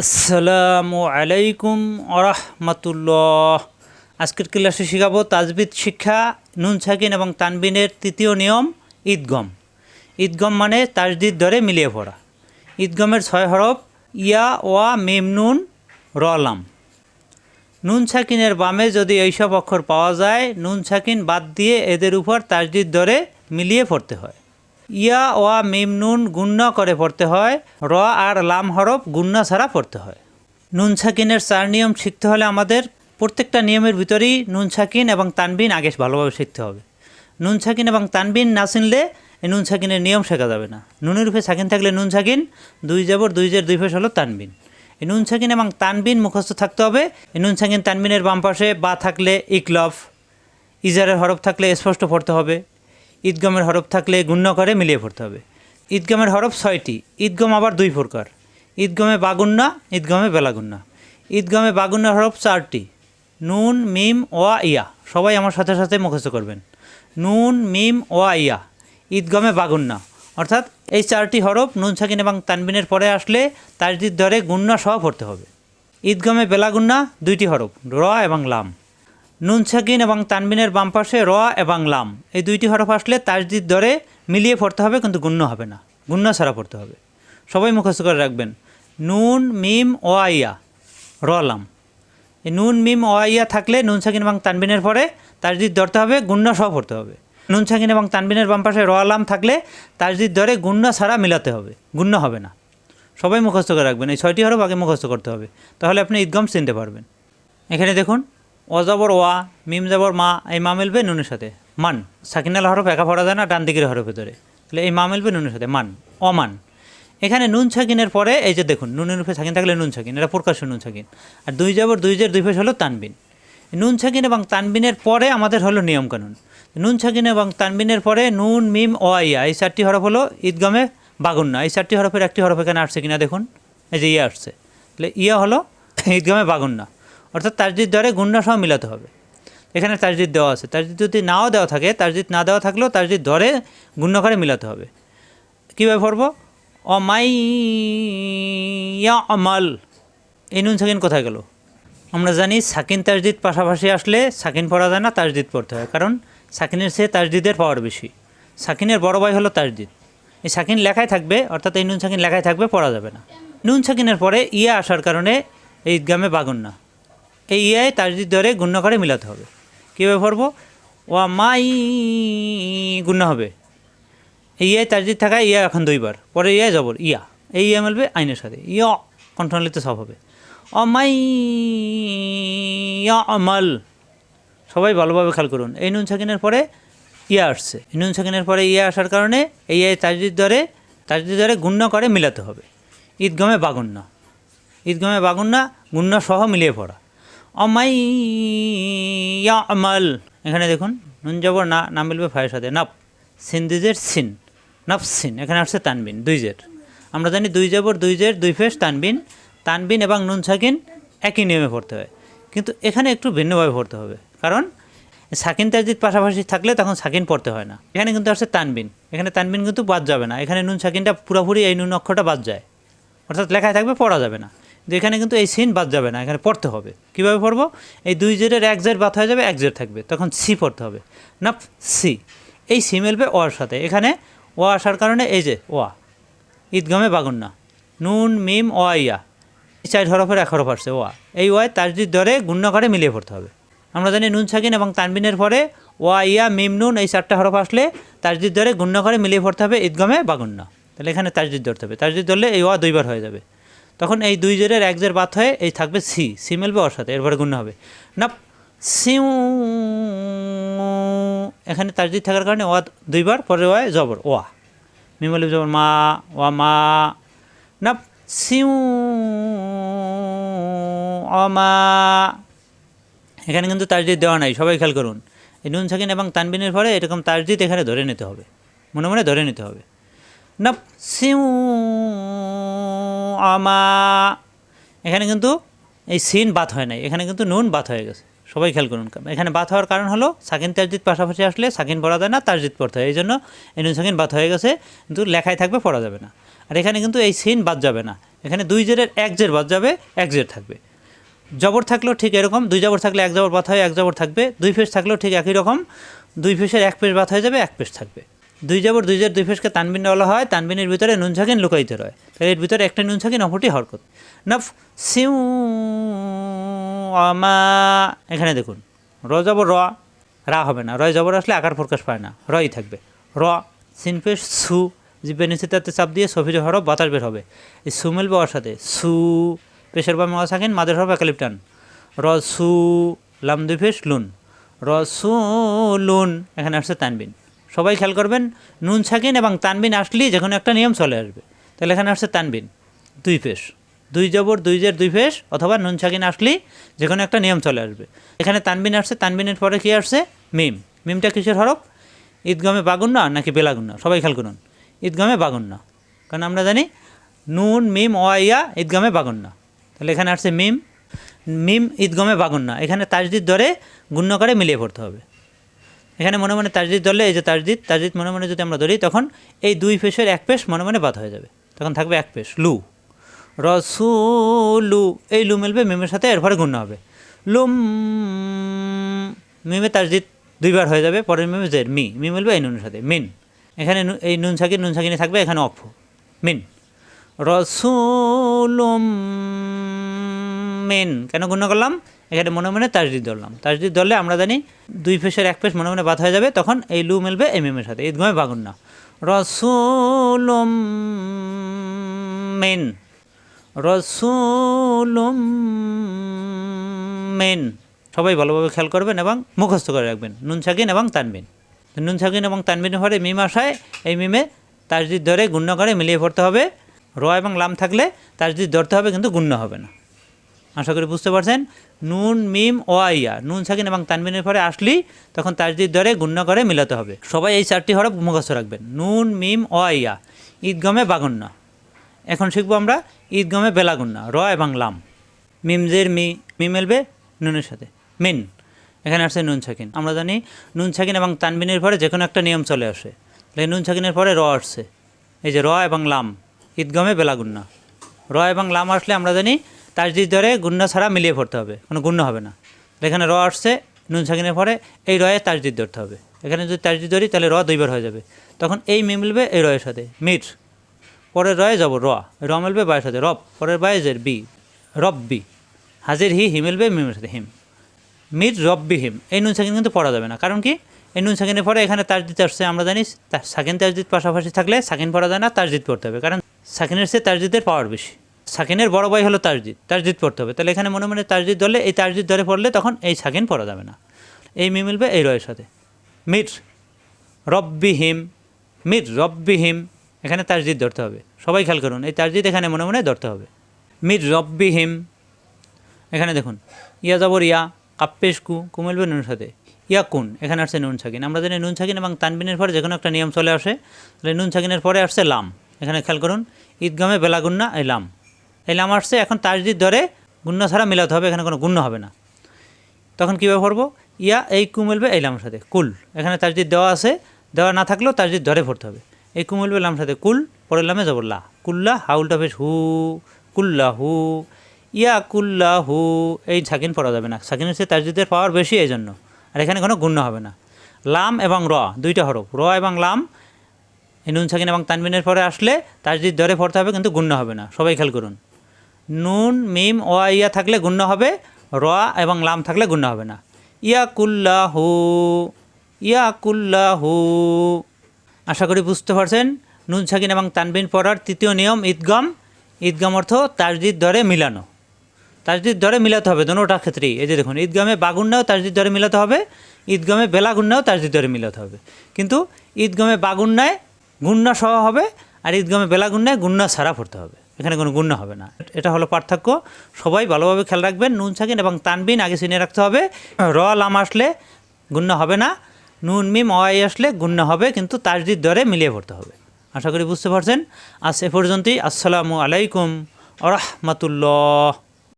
আসসালামু আলাইকুম আরহামতুল্লাহ আজকের ক্লাসে শেখাবো তাজবিদ শিক্ষা, নুন সাকিন এবং তানবিনের তৃতীয় নিয়ম, ঈদগম। ঈদগম মানে তাজদিদ ধরে মিলিয়ে পড়া। ঈদগমের ছয় হরফ, ইয়া, ওয়া, মিম, নুন রলাম নুন সাকিনের বামে যদি এইসব অক্ষর পাওয়া যায়, নুন সাকিন বাদ দিয়ে এদের উপর তাজদিদ ধরে মিলিয়ে পড়তে হয়। ইয়া ওয়া মিম নুন গুণ্য করে পড়তে হয়, র আর লাম হরফ গুণ্য ছাড়া পড়তে হয়। নুন সাকিনের চার নিয়ম শিখতে হলে আমাদের প্রত্যেকটা নিয়মের ভিতরেই নুন সাকিন এবং তানবিন আগে ভালোভাবে শিখতে হবে। নুন সাকিন এবং তানবিন না চিনলে এই নুন সাকিনের নিয়ম শেখা যাবে না। নুনের রূপে সাকিন থাকলে নুন সাকিন দুই যাবর দুই জের, দুই ফেস হলো তানবিন। এই নুন সাকিন এবং তানবিন মুখস্থ থাকতে হবে। এই নুন সাকিন তানবিনের বাম পাশে বা থাকলে ইকলফ, ইজারের হরফ থাকলে স্পষ্ট পড়তে হবে। ঈদগমের হরফ থাকলে গুণ্য করে মিলিয়ে পড়তে হবে। ঈদগমের হরফ ছয়টি ঈদগম আবার দুই প্রকার। ঈদগমে বাগুন্না ঈদগমে বেলাগুন্না। ঈদগমে বাগুন্নার হরফ চারটি, নুন, মিম, ওয়া, ইয়া। সবাই আমার সাথে সাথে মুখস্থ করবেন। নুন, মিম, ওয়া, ইয়া। ঈদগমে বাগুন্না। অর্থাৎ এই চারটি হরফ নুন, সাকিন এবং তানবিনের পরে আসলে তাজদিদ ধরে গুন্না সহ পড়তে হবে। ঈদগমে বেলাগুন্না দুইটি হরফ, র এবং লাম। নুন সাকিন এবং তানবিনের বাম পাশে র এবং লাম। এই দুইটি হরফ আসলে তাজদিদ দরে মিলিয়ে পড়তে হবে, কিন্তু গুণ্য হবে না। গুণ্য ছাড়া পড়তে হবে। সবাই মুখস্থ করে রাখবেন। নুন, মিম ও আইয়া, র, লাম। এই নুন, মিম ও আইয়া থাকলে নুন সাকিন এবং তানবিনের পরে তাজদিদ ধরতে হবে, গুণ্য সহ পড়তে হবে। নুন সাকিন এবং তানবিনের বাম পাশে র, লাম থাকলে তাজদিদ দরে গুণ্য ছাড়া মিলাতে হবে। গুণ্য হবে না। সবাই মুখস্থ করে রাখবেন। এই ছয়টি হরফ আগে মুখস্থ করতে হবে। তাহলে আপনি ঈদগম চিনতে পারবেন। এখানে দেখুন অজাবর ওয়া, মিম যাবর মা, এই মা মিলবে নুনের সাথে। মান, সাকিনাল হরফ একা পড়া যায় না, ডান দিকের হরফের ধরে তাহলে এই মা মিলবে নুনের সাথে, মান, অমান। এখানে নুন ছাকিনের পরে, এই যে দেখুন, নুনের উপরে ছাকিন থাকলে নুন ছাকিন এটা প্রকাশ্য নুন ছাকিন আর দুই যাবর, দুই জের, দুই ফেস হলো তানবিন। নুন ছাকিন এবং তানবিনের পরে আমাদের হলো নিয়মকানুন। নুন ছাকিন এবং তানবিনের পরে নুন, মিম ও ইয়া, এই চারটি হরফ হলো ঈদগমে বাগুন্না। এই চারটি হরফের একটি হরফ এখানে আসছে কিনা দেখুন, এই যে ইয়া আসছে। তাহলে ইয়া হলো ঈদগমে বাগুন্না। অর্থাৎ তাজদিদ দ্বারে গুণ্য সহ মিলাতে হবে। এখানে তাজদিদ দেওয়া আছে। তাজদিদ যদি নাও দেওয়া থাকে, তাজদিদ না দেওয়া থাকলেও তাজদিদ ধরে গুণ্য করে মিলাতে হবে। কীভাবে পড়ব? অমাই আমাল। এই নুন সাকিন কোথায় গেল? আমরা জানি সাকিন তাজদিদ পাশাপাশি আসলে সাকিন পড়া যায় না, তাজদিদ পড়তে হয়। কারণ সাকিনের চেয়ে তাজদিদের পাওয়ার বেশি। সাকিনের বড় ভাই হলো তাজদিদ। এই সাকিন লেখায় থাকবে, অর্থাৎ এই নুন সাকিন লেখায় থাকবে, পড়া যাবে না। নুন সাকিনের পরে ইয়া আসার কারণে এই ঈদগামে বাগুন্না। এই ইয়ায় তাজদিদ ধরে গুণ্য করে, মিলাতে হবে। কীভাবে পড়ব? ওয়া মাই গুণ্য হবে। এই ইয়ায় তাজদিদ থাকায়, ইয়া এখন দুইবার। পরে ইয়ায় জবর, ইয়া। এই ইয়া মিলবে আইনের সাথে। ইয় কণ্ঠনালিতে সব হবে। অমাই আমাল। সবাই ভালোভাবে খেয়াল করুন। এই নুন সাকিনের পরে ইয়া আসছে। এই নুন সাকিনের পরে ইয়া আসার কারণে এই ইয়ায় তাজদিদ ধরে তাজদিদ ধরে গুণ্য করে, মিলাতে হবে। ঈদগমে বাগুন্না। ঈদগমে বাগুন্না গুণ্য সহ মিলিয়ে পড়া। অমাই আমাল এখানে দেখুন, নুন জবর না নাম মিলবে ফায়ের সাথে। নাপ সিন্দিজের সিন। নাফ, সিন। এখানে আসছে তানবিন দুই জের আমরা জানি দুই জবর দুই জের দুই ফেস, তানবিন। তানবিন এবং নুন সাকিন একই নিয়মে পড়তে হয়। কিন্তু এখানে একটু ভিন্নভাবে পড়তে হবে। কারণ সাকিন তাজদিদ পাশাপাশি থাকলে তখন সাকিন পড়তে হয় না। এখানে কিন্তু আসছে তানবিন। এখানে তানবিন কিন্তু বাদ যাবে না। এখানে নুন সাকিনটা পুরোপুরি এই নুন অক্ষরটা বাদ যায়। অর্থাৎ লেখায় থাকবে, পড়া যাবে না। কিন্তু এখানে কিন্তু এই সিন বাদ যাবে না, এখানে পড়তে হবে। কীভাবে পড়ব? এই দুই জেরের এক জের বাদ হয়ে যাবে, এক জের থাকবে। তখন সি পড়তে হবে। না সি এই সি মেলবে ওয়ার সাথে। এখানে ও আসার কারণে এই যে ওয়া ঈদগমে বাগুন্না নুন, মিম ও ইয়া। চার হরফের এক হরফ আসছে, ওয়া। এই ওয়াই ধরে গুণ্য করে মিলিয়ে পড়তে হবে। আমরা জানি নুন সাকিন এবং তানবিনের পরে ওয়া, ইয়া, মিম, নুন এই চারটা হরফ আসলে ধরে গুণ্য করে মিলিয়ে পড়তে হবে ঈদগমে বাগুন্না তাহলে এখানে তাজদিদ ধরতে হবে। তাজদিদ ধরলে এই ওয়া দুইবার হয়ে যাবে। তখন এই দুই জেরের এক জের বাদ হয়ে এই থাকবে সি। সি মেলবে ওর সাথে, এরপরে গুণ হবে। না সিউ, এখানে তাজদিদ থাকার কারণে ওয়া দুইবার পরে ওয়া জবর, ওয়া। মিমলি জবর, মা, ওয়া, মা। না সিউ অমা এখানে কিন্তু তাজদিদ দেওয়া নাই, সবাই খেয়াল করুন। এই নুন, সাকিন এবং তানবিনের পরে এরকম তাজদিদ এখানে ধরে নিতে হবে। মনে মনে ধরে নিতে হবে। না সিউ আমা এখানে কিন্তু এই সিন বাত হয় নাই, এখানে কিন্তু নুন বাত হয়ে গেছে। সবাই খেয়াল করুন এখানে বাত হওয়ার কারণ হলো সাকিন তাজদিদ পাশাপাশি আসলে সাকিন পড়া যায় না তাজদিদ পড়তে হয় এই জন্য এই নুন সাকিন বাত হয়ে গেছে, কিন্তু লেখায় থাকবে, পড়া যাবে না। আর এখানে কিন্তু এই সিন বাদ যাবে না, এখানে দুই জেরের এক জের বাদ যাবে, এক জের থাকবে। জবর থাকলেও ঠিক এরকম, দুই জবর থাকলে এক জবর বাদ হয়, এক জবর থাকবে, দুই ফেস থাকলেও ঠিক একই রকম, দুই ফেসের এক পেশ বাদ হয়ে যাবে, এক পেশ থাকবে। দুই জবর দুই জের দুই ফেসকে তানবিন বলা হয়, তানবিনের ভিতরে নুন ছাকিন লুকাইতে রয়। তাহলে এর ভিতরে একটা নুন ছাকিন অপরটি হরকত। নফ, সিউ, আমা, এখানে দেখুন। র জবর র, রা হবে না। রয় জবর আসলে আকার প্রকাশ পায় না। রই থাকবে। র সিনপেশ সু জিপে নিচে তাতে চাপ দিয়ে সফির হরফ বাতাস বের হবে। এই সু মিলবে ওর সাথে। সু, পেশের বা মেওয়া থাকেন মাদের সু, লাম দুই ফেস, লুন। র, সু, লুন, এখানে আসছে তানবিন। সবাই খেয়াল করবেন, নুন ছাকিন এবং তানবিন আসলেই যে কোনো একটা নিয়ম চলে আসবে। তাহলে এখানে আসছে তানবিন। দুই ফেস দুই জবর, দুই জের, দুই ফেস অথবা নুন ছাকিন আসলেই যে কোনো একটা নিয়ম চলে আসবে। এখানে তানবিন আসছে, তানবিনের পরে কী আসছে? মিম। মিমটা কিসের হরফ? ঈদগমে বাগুন্না নাকি বেলাগুন্না? সবাই খেয়াল করুন। ঈদগমে বাগুন্না। কারণ আমরা জানি নুন, মিম ও ইয়া, ঈদগমে বাগুন্না। তাহলে এখানে আসছে মিম। মিম, ঈদগমে বাগুন্না। এখানে তাজদিদ দরে গুণ্য করে মিলিয়ে পড়তে হবে। এখানে মনে মনে তাজদিদ ধরলে, এই যে তাজদিদ তাজদিদ মনে মনে যদি আমরা ধরি, তখন এই দুই পেশের এক পেশ মনে মনে বাদ হয়ে যাবে। তখন থাকবে এক পেশ, লু। রসুলু, এই লু মিলবে মিমের সাথে, এরপরে গুণ হবে। লুম, মিমে তাজদিদ দুইবার হয়ে যাবে, পরের মিমে জের, মি। মি মিলবে এই নুনের সাথে, মিন। এখানে এই নুন সাকিন নুন সাকিনে থাকবে, এখানে অফ, মিন। রসুলুম, মিন। কেন গুণ করলাম? এখানে মনে মনে তাজদিদ ধরলাম। তাজদিদ ধরলে আমরা জানি দুই ফেসের এক ফেস মনে মনে বাদ হয়ে যাবে, তখন এই লু মেলবে মিলবে এই মিমের সাথে। ঈদগমে বাগুন না। রসুলুম মিন রসুলুম মেন সবাই ভালোভাবে খেয়াল করবেন এবং মুখস্থ করে রাখবেন। নুন সাকিন এবং তানবিন। নুন সাকিন এবং তানবিনের পরে মিম আসায় এই মিমে তাজদিদ ধরে গুণ্য করে মিলিয়ে পড়তে হবে। র এবং লাম থাকলে তাজদিদ ধরতে হবে কিন্তু গুণ্য হবে না। আশা করি বুঝতে পারছেন? নুন, মিম ও আইয়া। নুন, সাকিন এবং তানবিনের পরে আসলেই তখন তাজদিদ ধরে গুণ্য করে মিলাতে হবে। সবাই এই চারটি হরফ মুখস্থ রাখবেন। নুন, মিম ও আইয়া। ঈদগমে বাগুন্না। এখন শিখব আমরা ঈদগমে বেলাগুন্না, র এবং লাম। মিমজের মি মি মেলবে নুনের সাথে। মিন। এখানে আসছে নুন ছাকিন আমরা জানি নুন ছাকিন এবং তানবিনের পরে যে কোনো একটা নিয়ম চলে আসে। তাহলে নুন ছাকিনের পরে র আসছে। এই যে র এবং লাম। ঈদগমে বেলাগুন্না। র এবং লাম আসলে আমরা জানি তাজদিদ ধরে গুন্না ছাড়া মিলিয়ে পড়তে হবে, কোনো গুণ্য হবে না। এখানে র আসছে, নুন ছাকিনের পরে এই রয়ে তাজদিদ ধরতে হবে। এখানে যদি তাজদিদ ধরি, তাহলে র দুইবার হয়ে যাবে। তখন এই মি মিলবে এই রয়ের সাথে মিট পরের রয়ে যাব র র মিলবে বায়ের সাথে, রব। পরের বায়েজের বি রব বি হাজির হি হি মিলবে মিমের সাথে, হিম। মির, রব্বি, হিম। এই নুন সাকিন কিন্তু পড়া যাবে না, কারণ কি? এই নুন সাকিনের পরে এখানে তাজদিদ আসছে, আমরা জানি সাকিন তাজদিদ পাশাপাশি থাকলে সাকিন পড়া যায় না, তাজদিদ পড়তে হবে, কারণ সাকিনের চেয়ে তাজদিদের পাওয়ার বেশি। সাকিনের বড় ভাই হলো তাজদিদ তাজদিদ পড়তে হবে। তাহলে এখানে মনে মনে তাজদিদ ধরলে, এই তাজদিদ ধরে পড়লে তখন এই সাকিন পড়া যাবে না। এই মি মিলবে, এই রয়ের সাথে। মির, রব্বি হিম, মির, রব্বি হিম, এখানে তাজদিদ ধরতে হবে। সবাই খেয়াল করুন, এই তাজদিদ এখানে মনে মনে ধরতে হবে। মির, রব্বি হিম, এখানে দেখুন, ইয়া যাবর ইয়া কাপ্পেশ কু কুমিলবে নুন সাথে। ইয়া কুন, এখানে আসছে নুন ছাকিন আমরা জানি নুন ছাকিন এবং তানবিনের পরে যে কোনো একটা নিয়ম চলে আসে। তাহলে নুন ছাকিনের পরে আসছে লাম। এখানে খেয়াল করুন, ঈদগামে বেলাগুন্না, এই লাম। এই লাম আসছে এখন তাজদিদ ধরে গুণ্য ছাড়া মিলাতে হবে, এখানে কোনো গুণ্য হবে না। তখন কীভাবে পড়ব? ইয়া, এই কু মিলবে এই লামের সাথে, কুল। এখানে তাজদিদ দেওয়া আছে, দেওয়া না থাকলেও তাজদিদ ধরে পড়তে হবে। এই কু মিলবে লামের সাথে কুল, পরের লামে যাব লা। কুল্লা হাউলটা বেশ হু, কুল্লা হু, ইয়া কুল্লা হু, এই সাকিন পড়া যাবে না। সাকিনের চেয়ে তাজদিদের পাওয়ার বেশি এই জন্য। আর এখানে কোনো গুণ্য হবে না। লাম এবং র, দুইটা হরফ। র এবং লাম, এই নুন সাকিন এবং তানবিনের পরে আসলে তাজদিদ ধরে পড়তে হবে, কিন্তু গুণ্য হবে না। সবাই খেয়াল করুন। নুন, মিম ও ইয়া থাকলে গুণ্য হবে র এবং লাম থাকলে গুণ্য হবে না। ইয়া কুল্লাহু ইয়া কুল্লাহু। আশা করি বুঝতে পারছেন? নুন, সাকিন এবং তানবিন পড়ার তৃতীয় নিয়ম ঈদগম। ঈদগম অর্থ তাজদিদ ধরে মিলানো। তাজদিদ ধরে মিলাতে হবে দোনোটা ক্ষেত্রেই। এই যে দেখুন, ঈদগামে বাগুন্নাও তাজদিদ ধরে মিলাতে হবে, ঈদগামে বেলাগুন্নাও তাজদিদ ধরে মিলাতে হবে। কিন্তু ঈদগামে বাগুন্নায় গুন্না সহ হবে, আর ঈদগামে বেলাগুন্নায় গুন্না ছাড়া পড়তে হবে। এখানে কোনো গুণ্য হবে না। এটা হলো পার্থক্য। সবাই ভালোভাবে খেয়াল রাখবেন, নুন, সাকিন এবং তানবিন আগে চিনে রাখতে হবে। র, লাম আসলে গুণ্য হবে না, নুন, মিম অয়াই আসলে গুণ্য হবে, কিন্তু তাজদির দরে মিলিয়ে পড়তে হবে। আশা করি বুঝতে পারছেন। আজ এ পর্যন্তই। আসসালামু আলাইকুম আরহামতুল্লাহ রহমতুল্লাহ।